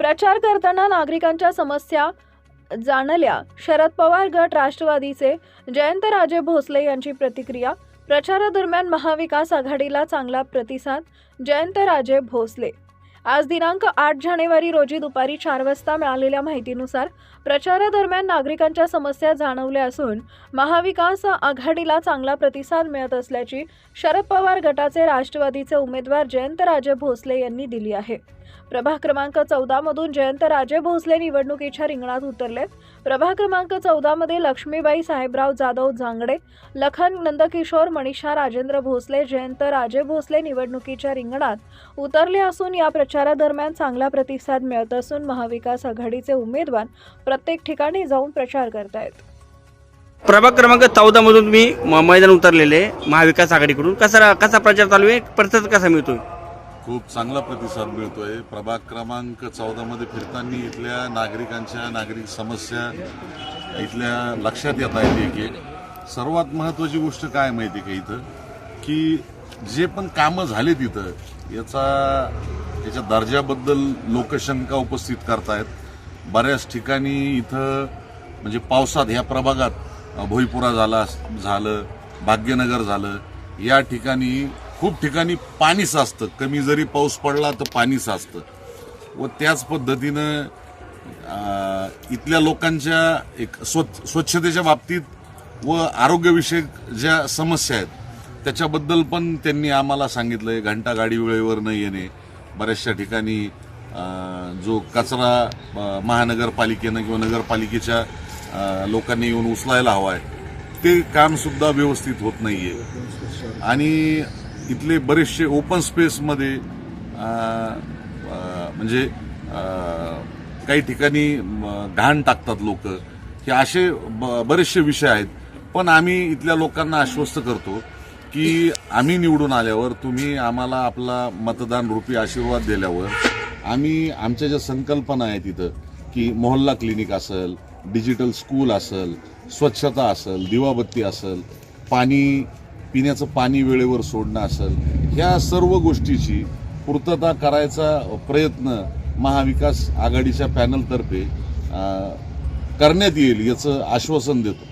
प्रचार करताना नागरिकांच्या समस्या जाणल्या. शरद पवार गट राष्ट्रवादीचे जयंत राजे भोसले यांची प्रतिक्रिया. प्रचारादरम्यान महाविकास आघाडीला चांगला प्रतिसाद जयंतराजे भोसले आज दिनांक आठ जानेवारी रोजी दुपारी चार वाजता मिळालेल्या माहितीनुसार प्रचारादरम्यान नागरिकांच्या समस्या जाणवल्या असून महाविकास आघाडीला चांगला प्रतिसाद मिळत असल्याची शरद पवार गटाचे राष्ट्रवादीचे उमेदवार जयंतराजे भोसले यांनी दिली आहे. प्रभाग क्रमांक चौदा मधून जयंतराजे भोसले निवडणुकीच्या रिंगणात उतरले. प्रभाग क्रमांक चौदा मध्ये लक्ष्मीबाई साहेबराव जाधव जांगडे लखन नंदकिशोर मनीषा राजेंद्र भोसले जयंत राजे भोसले निवडणुकीच्या रिंगणात उतरले असून या प्रचारादरम्यान चांगला प्रतिसाद मिळत असून महाविकास आघाडीचे उमेदवार प्रत्येक ठिकाणी जाऊन प्रचार करतायत. प्रभाग क्रमांक चौदा मधून मी म- मैदान उतरलेले महाविकास आघाडीकडून. कसा कसा प्रचार चालू आहे? प्रतिसाद कसा मिळतोय? खूप चांगला प्रतिसाद मिळतोय. प्रभाग क्रमांक चौदा मध्ये फिरताना इथल्या नागरिकांच्या नागरिक समस्या इथल्या लक्षात येत आहेत एक एक सर्वात महत्वाची गोष्ट काय माहिती का इथं? की जे पण कामं झाले तिथं याचा त्याच्या दर्जाबद्दल लोकशंका उपस्थित करतायत. बऱ्याच ठिकाणी इथं म्हणजे पावसात ह्या प्रभागात भोईपुरा झाला झालं भाग्यनगर झालं. या ठिकाणी खूप ठिकाणी पाणी साचतं. कमी जरी पाऊस पडला तर पाणी साचतं. व त्याच पद्धतीनं इथल्या लोकांच्या एक स्वच्छ स्वच्छतेच्या बाबतीत व आरोग्यविषयक ज्या समस्या आहेत त्याच्याबद्दल पण त्यांनी आम्हाला सांगितलं आहे घंटा गाडी वेळेवर न येणे. बऱ्याचशा ठिकाणी जो कचरा महानगरपालिकेनं किंवा नगरपालिकेच्या लोकांनी येऊन उचलायला हवा आहे ते कामसुद्धा व्यवस्थित होत नाही आहे आणि इथले बरेचसे ओपन स्पेसमध्ये म्हणजे काही ठिकाणी घाण टाकतात लोक. हे असे ब- बरेचसे विषय आहेत. पण आम्ही इथल्या लोकांना आश्वस्त करतो की आम्ही निवडून आल्यावर तुम्ही आम्हाला आपला मतदान रूपी आशीर्वाद दिल्यावर आम्ही आमच्या ज्या संकल्पना आहेत तिथं की मोहल्ला क्लिनिक असेल डिजिटल स्कूल असेल स्वच्छता असेल दिवाबत्ती असेल पाणी पिण्याचं पाणी वेळेवर सोडणं असेल ह्या सर्व गोष्टीची पूर्तता करायचा प्रयत्न महाविकास आघाडीच्या पॅनलतर्फे करण्यात येईल याचं आश्वासन देतो.